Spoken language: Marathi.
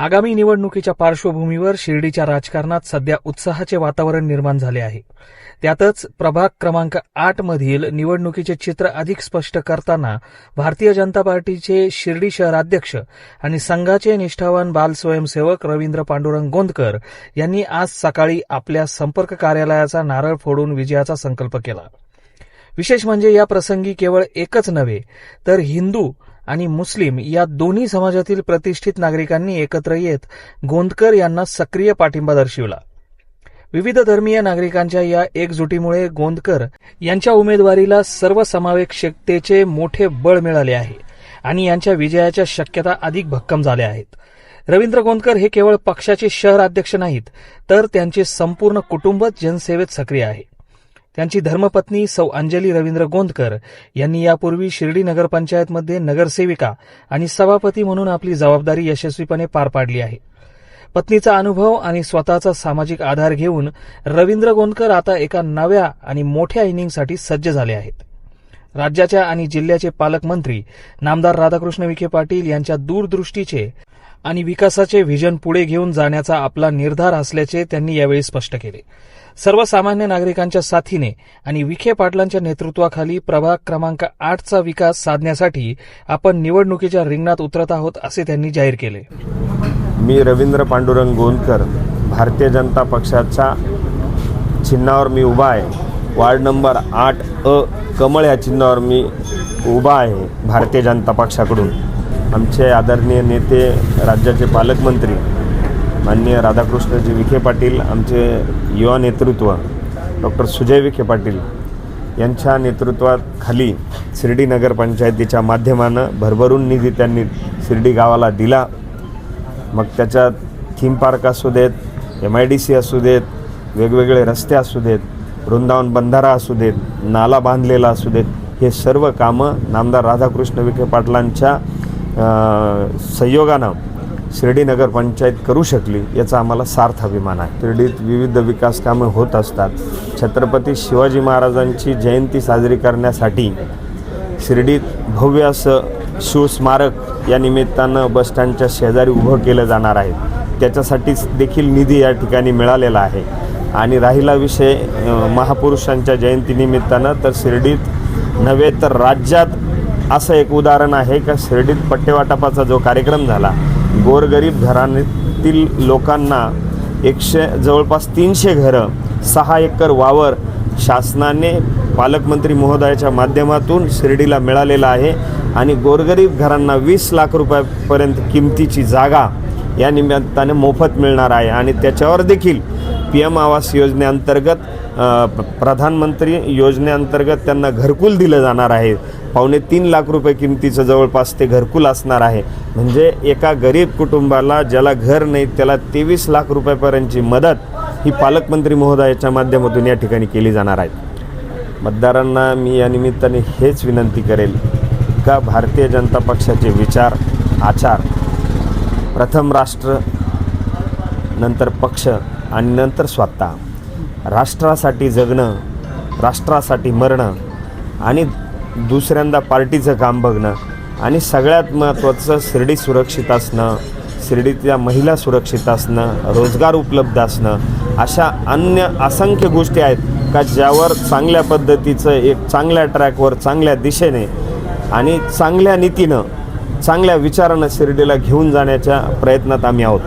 आगामी निवडणुकीच्या पार्श्वभूमीवर शिर्डीच्या राजकारणात सध्या उत्साहाचे वातावरण निर्माण झाले आहे. त्यातच प्रभाग क्रमांक आठ मधील निवडणुकीचे चित्र अधिक स्पष्ट करताना भारतीय जनता पार्टीचे शिर्डी शहराध्यक्ष आणि संघाचे निष्ठावान बाल स्वयंसेवक रवींद्र पांडुरंग गोंदकर यांनी आज सकाळी आपल्या संपर्क कार्यालयाचा नारळ फोडून विजयाचा संकल्प केला. विशेष म्हणजे या प्रसंगी केवळ एकच नव्हे तर हिंदू आणि मुस्लिम या दोन्ही समाजातील प्रतिष्ठित नागरिकांनी एकत्र येत गोंदकर यांना सक्रिय पाठिंबा दर्शविला. विविध धर्मीय नागरिकांच्या या एकजुटीमुळे गोंदकर यांच्या उमेदवारीला सर्वसमावेशकतेचे मोठे बळ मिळाले आहे आणि यांच्या विजयाच्या शक्यता अधिक भक्कम झाल्या आहेत. रवींद्र गोंदकर हे केवळ पक्षाचे शहर अध्यक्ष नाहीत तर त्यांचे संपूर्ण कुटुंबच जनसेवेत सक्रिय आहे. त्यांची धर्मपत्नी सौ अंजली रवींद्र गोंदकर यांनी यापूर्वी शिर्डी नगरपंचायतमध्ये नगरसेविका आणि सभापती म्हणून आपली जबाबदारी यशस्वीपणे पार पाडली आहे. पत्नीचा अनुभव आणि स्वतःचा सामाजिक आधार घेऊन रवींद्र गोंदकर आता एका नव्या आणि मोठ्या इनिंगसाठी सज्ज झाले आहेत. राज्याच्या आणि जिल्ह्याचे पालकमंत्री नामदार राधाकृष्ण विखे पाटील यांच्या दूरदृष्टीचे आणि विकासाचे व्हिजन पुढे घेऊन जाण्याचा आपला निर्धार असल्याचे त्यांनी यावेळी स्पष्ट केले. सर्वसामान्य नागरिकांच्या साथीने आणि विखे पाटलांच्या नेतृत्वाखाली प्रभाग क्रमांक आठचा विकास साधण्यासाठी आपण निवडणुकीच्या रिंगणात उतरत आहोत असे त्यांनी जाहीर केले. मी रवींद्र पांडुरंग गोंदकर भारतीय जनता पक्षाच्या चिन्हावर मी उभा आहे. वार्ड नंबर आठ अ कमळ या चिन्हावर मी उभा आहे भारतीय जनता पक्षाकडून. आमचे आदरणीय नेते राज्याचे पालकमंत्री माननीय राधाकृष्णजी विखे पाटील आमचे युवा नेतृत्व डॉक्टर सुजय विखे पाटील यांच्या नेतृत्वाखाली शिर्डी नगरपंचायतीच्या माध्यमानं भरभरून निधी त्यांनी शिर्डी गावाला दिला. मग त्याच्यात थीम पार्क असू देत एम आय डी सी असू देत वेगवेगळे रस्ते असू देत वृंदावन बंधारा असू देत नाला बांधलेला असू देत हे सर्व कामं नामदार राधाकृष्ण विखे पाटलांच्या संयोगानं शिर्डी नगरपंचायत करू शकली याचा आम्हाला सार्थ अभिमान आहे. शिर्डीत विविध विकास कामे होत असतात. छत्रपती शिवाजी महाराजांची जयंती साजरी करण्यासाठी शिर्डीत भव्य असं शिवस्मारक या निमित्तानं बसस्टँडच्या शेजारी उभं केलं जाणार आहे. त्याच्यासाठीच देखील निधी या ठिकाणी मिळालेला आहे. आणि राहिला विषय महापुरुषांच्या जयंतीनिमित्तानं तर शिर्डीत नव्हे तर राज्यात असं एक उदाहरण आहे का? शिर्डीत पट्टेवाटपाचा जो कार्यक्रम झाला गोरगरीब घराण्यातील लोकांना एकशे जवळपास तीनशे घरं सहा एकर वावर शासनाने पालकमंत्री महोदयाच्या माध्यमातून शिर्डीला मिळालेला आहे आणि गोरगरीब घरांना वीस लाख रुपयापर्यंत किमतीची जागा या निमित्ताने मोफत मिळणार आहे. आणि त्याच्यावर देखील पी एम आवास योजनेअंतर्गत प्रधानमंत्री योजनेअंतर्गत त्यांना घरकुल दिलं जाणार आहे. पावणे तीन लाख रुपये किमतीचं जवळपास ते घरकुल असणार आहे. म्हणजे एका गरीब कुटुंबाला ज्याला घर नाही त्याला तेवीस लाख रुपयापर्यंतची मदत ही पालकमंत्री महोदयाच्या माध्यमातून या ठिकाणी केली जाणार आहे. मतदारांना मी या निमित्ताने हेच विनंती करेल का भारतीय जनता पक्षाचे विचार आचार प्रथम राष्ट्र नंतर पक्ष आणि नंतर स्वतः. राष्ट्रासाठी जगणं राष्ट्रासाठी मरणं आणि दुसऱ्यांदा पार्टीचं काम बघणं आणि सगळ्यात महत्त्वाचं शिर्डी सुरक्षित असणं शिर्डीतल्या महिला सुरक्षित असणं रोजगार उपलब्ध असणं अशा अन्य असंख्य गोष्टी आहेत का ज्यावर चांगल्या पद्धतीचं एक चांगल्या ट्रॅकवर चांगल्या दिशेने आणि चांगल्या नीतीनं चांगल्या विचारानं शिर्डीला घेऊन जाण्याच्या प्रयत्नात आम्ही आहोत.